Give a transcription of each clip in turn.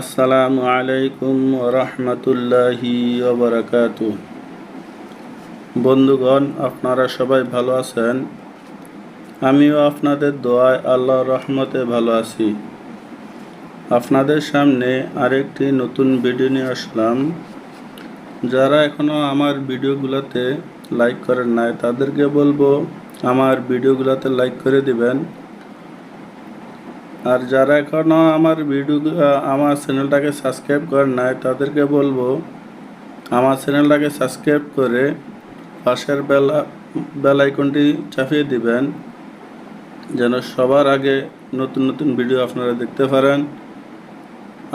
আসসালামু আলাইকুম রহমতুল্লাহি ওবরাকাত বন্ধুগণ, আপনারা সবাই ভালো আছেন? আমিও আপনাদের দোয়ায় আল্লাহ রহমতে ভালো আছি। আপনাদের সামনে আরেকটি নতুন ভিডিও নিয়ে আসলাম। যারা এখনও আমার ভিডিওগুলোতে লাইক করেন নাই, তাদেরকে বলব আমার ভিডিওগুলোতে লাইক করে দিবেন। আর যারা এখনও আমার ভিডিও আমার চ্যানেলটাকে সাবস্ক্রাইব করে নাই, তাদেরকে বলব, আমার চ্যানেলটাকে সাবস্ক্রাইব করে পাশের বেলা বেল আইকনটি চাপিয়ে দিবেন, যেন সবার আগে নতুন নতুন ভিডিও আপনারা দেখতে পারেন।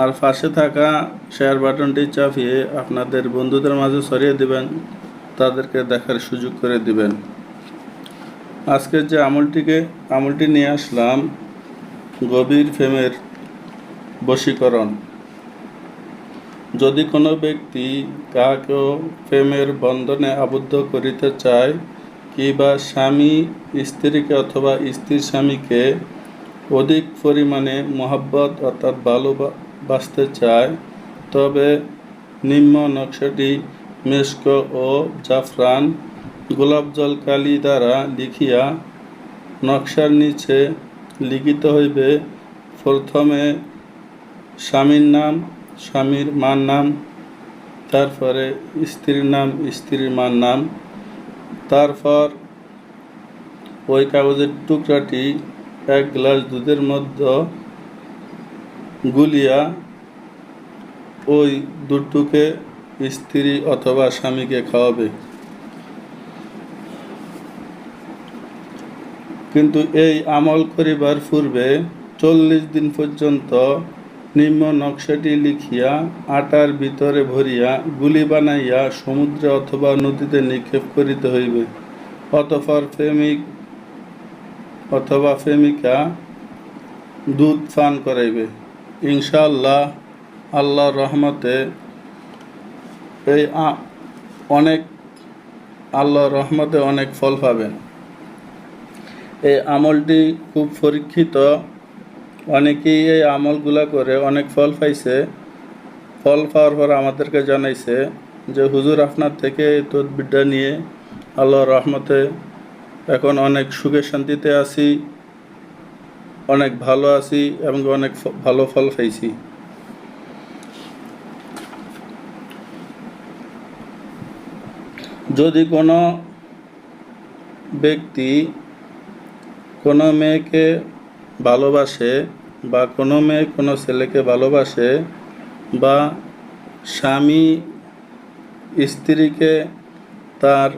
আর পাশে থাকা শেয়ার বাটনটি চাপিয়ে আপনাদের বন্ধুদের মাঝে ছড়িয়ে দিবেন, তাদেরকে দেখার সুযোগ করে দিবেন। আজকের যে আমলটিকে আমলটি নিয়ে আসলাম গভীর প্রেমের বশীকরণ। যদি কোনো ব্যক্তি কাহাকেও প্রেমের বন্ধনে আবদ্ধ করিতে চায়, কিংবা স্বামী, স্ত্রীকে অথবা স্ত্রীর স্বামীকে অধিক পরিমাণে মহাব্বত অর্থাৎ ভালোবাসতে চায়, তবে নিম্ন নকশাটি মেস্ক ও জাফরান গোলাপ জল কালি দ্বারা লিখিয়া নকশার নিচে লিখিত হইবে। প্রথমে স্বামীর নাম, স্বামীর মার নাম, তারপরে স্ত্রীর নাম, স্ত্রীর মার নাম। তারপর ওই কাগজের টুকরাটি এক গ্লাস দুধের মধ্যে গুলিয়া ওই দুধটুকে স্ত্রী অথবা স্বামীকে খাওয়াবে। কিন্তু এই আমল করিবার পূর্বে চল্লিশ দিন পর্যন্ত নিম্ন নকশাটি লিখিয়া আটার ভিতরে ভরিয়া গুলি বানাইয়া সমুদ্রে অথবা নদীতে নিক্ষেপ করিতে হইবে। অতঃপর প্রেমিক অথবা প্রেমিকা দুধ পান করাইবে। ইনশাআল্লাহ আল্লাহর রহমতে এই অনেক আল্লাহর রহমতে অনেক ফল পাবেন। এই আমলটি খুব পরীক্ষিত। অনেকেই এই আমলগুলা করে অনেক ফল পাইছে। ফল পাওয়ার পর আমাদেরকে জানাইছে যে, হুজুর, আপনার থেকে তদবিরটা নিয়ে আল্লাহর রহমতে এখন অনেক সুখে শান্তিতে আছি, অনেক ভালো আছি এবং অনেক ভালো ফল পাইছি। যদি কোনো ব্যক্তি কোনো মেয়েকে ভালোবাসে বা কোনো মেয়ে কোনো ছেলেকে ভালোবাসে বা স্বামী স্ত্রীকে তার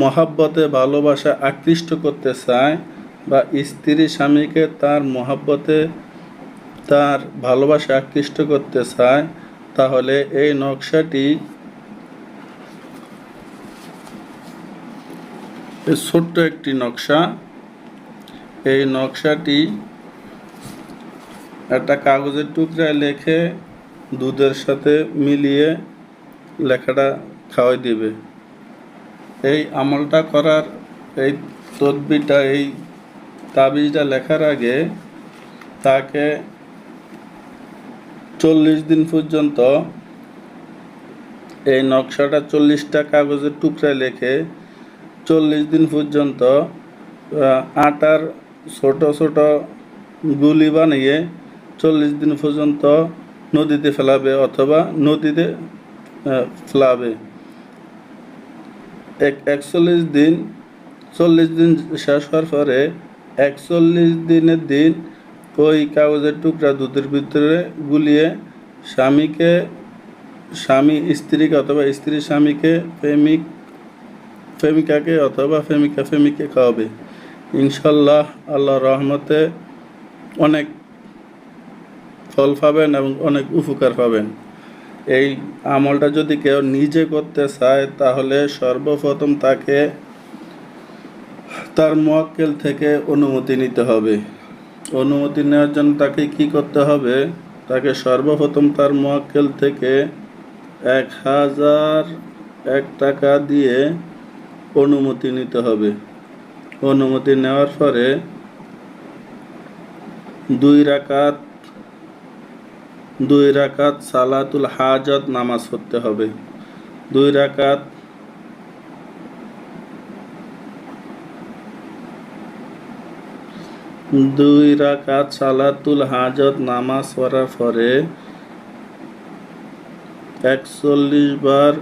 মহাব্বতে ভালোবাসা আকৃষ্ট করতে চায় বা স্ত্রী স্বামীকে তার মহাব্বতে তার ভালোবাসা আকৃষ্ট করতে চায়, তাহলে এই নকশাটি ছোট্ট একটি নকশা। এই নকশাটি একটা কাগজের টুকরায় লেখে দুধের সাথে মিলিয়ে লেখাটা খাওয়াই দিবে। এই আমলটা করার এই তদবিটা এই তাবিজটা লেখার আগে তাকে চল্লিশ দিন পর্যন্ত এই নকশাটা চল্লিশটা কাগজের টুকরায় লেখে চল্লিশ দিন পর্যন্ত আটার ছোট ছোট গুলি বানিয়ে চল্লিশ দিন পর্যন্ত নদীতে ফেলাবে অথবা নদীতে ফেলাবে। এক, একচল্লিশ দিন, চল্লিশ দিন শেষ হওয়ার পরে একচল্লিশ দিনের দিন ওই কাগজের টুকরা দুধের ভিতরে গুলিয়ে স্বামীকে, স্বামী, স্ত্রীকে অথবা স্ত্রী স্বামীকে প্রেমিক প্রেমিকাকে অথবা প্রেমিকা প্রেমিককে খাওয়াবে। ইনশাল্লাহ আল্লাহ রহমতে অনেক ফল পাবেন এবং অনেক উপকার পাবেন। এই আমলটা যদি কেউ নিজে করতে চায়, তাহলে সর্বপ্রথম তাকে তার মোয়াক্কেল থেকে অনুমতি নিতে হবে। অনুমতি নেওয়ার জন্য তাকে কি করতে হবে? তাকে সর্বপ্রথম তার মোয়াক্কেল থেকে এক হাজার এক টাকা দিয়ে অনুমতি নিতে হবে। অনুমতি নেওয়ার পরে দুই রাকাত দুই রাকাত সালাতুল হাজত নামাজ পড়তে হবে। দুই রাকাত দুই রাকাত সালাতুল হাজত নামাজ পড়ার পরে একচল্লিশ বার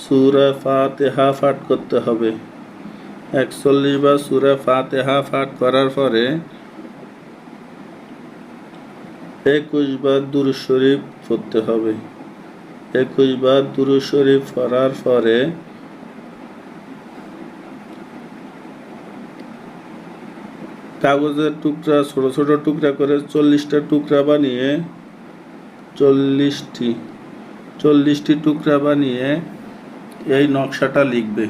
সুরা ফাতেহা পাঠ করতে হবে। একচল্লিশ বার সুরা ফাতেহা পাঠ করার পরে একুশ বার দুরু শরীফ পড়তে হবে। একুশ বার দুরু শরীফ পড়ার পরে কাগজের টুকরা, ছোট ছোট টুকরা করে চল্লিশটা টুকরা বানিয়ে চল্লিশটি চল্লিশটি টুকরা বানিয়ে এই নকশাটা লিখবে।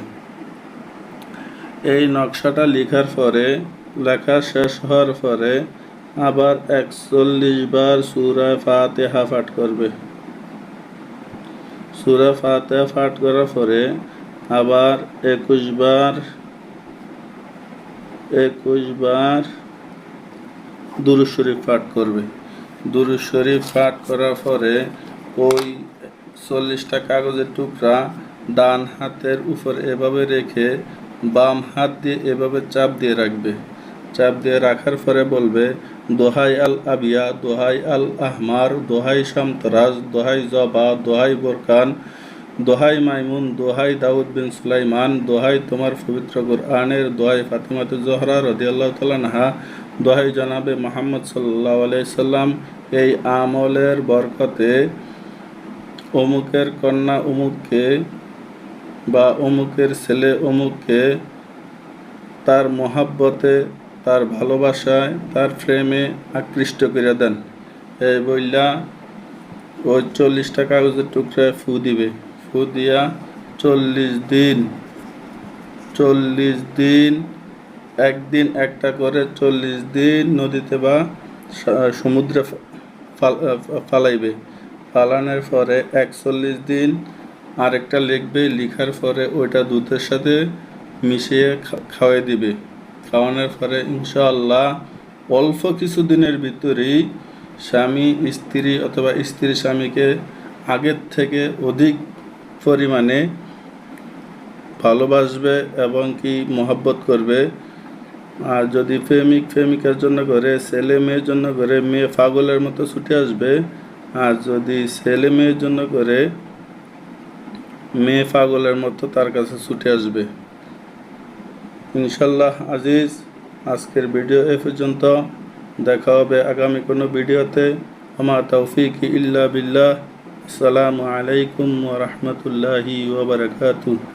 এই নকশাটা লেখার পরে, লেখা শেষ হওয়ার পরে আবার একচল্লিশ বার সুরা ফাতেহা পাঠ করবে। সুরা ফাতেহা পাঠ করার পরে আবার একুশ বার একুশ বার দুরু শরীফ পাঠ করবে। দুরু শরীফ পাঠ করার পরে ওই চল্লিশটা কাগজের টুকরা ডান হাতের উপর এভাবে রেখে বাম হাত দিয়ে এভাবে চাপ দিয়ে রাখবে। চাপ দিয়ে রাখার পরে বলবে, দোহাই আল আবিয়া, দোহাই আল আহমার, দোহাই শামতরাজ, দোহাই জবা, দোহাই বোরকান, দোহাই মাইমুন, দোহাই দাউদ বিন সুলাইমান, দোহাই তোমার পবিত্র কোরআনের, দোহাই ফাতিমাতে জোহরা রদিয়াল্লাহ তালানহা দোহাই জনাবে মোহাম্মদ সাল্লাহ আলাইসাল্লাম এই আমলের বরকতে অমুকের কন্যা অমুককে বা অমুকের ছেলে অমুককে তার মহাব্বতে, তার ভালোবাসায়, তার প্রেমে আকৃষ্ট করে দেন। এই বইলা ওই চল্লিশটা কাগজের টুকরায় ফু দিবে। ফু দিয়া চল্লিশ দিন চল্লিশ দিন, একদিন একটা করে চল্লিশ দিন নদীতে বা সমুদ্রে ফালাইবে। ফালানোর পরে একচল্লিশ দিন আরেকটা লিখবে, লিখার পরে ওইটা দুধের সাথে মিশিয়ে খাওয়াই দিবে। খাওয়ানোর পরে ইনশাআল্লাহ অল্প কিছু দিনের ভিতরেই স্বামী, স্ত্রী অথবা স্ত্রী স্বামীকে আগের থেকে অধিক পরিমাণে ভালোবাসবে এবং কি মহাব্বত করবে। আর যদি প্রেমিক, প্রেমিকার জন্য করে, ছেলে মেয়ের জন্য করে, মেয়ে পাগলের মতো ছুটে আসবে, আর যদি ছেলে মেয়ের জন্য করে মেয়ে পাগলের মতো তার কাছে ছুটে আসবে। ইনশাল্লাহ আজিজ, আজকের ভিডিও এ পর্যন্ত। দেখা হবে আগামী কোনো ভিডিওতে। আমার তৌফিক ইল্লা বিল্লাহ। আসসালামু আলাইকুম ও রাহমাতুল্লাহি ওয়া বারাকাতুহু।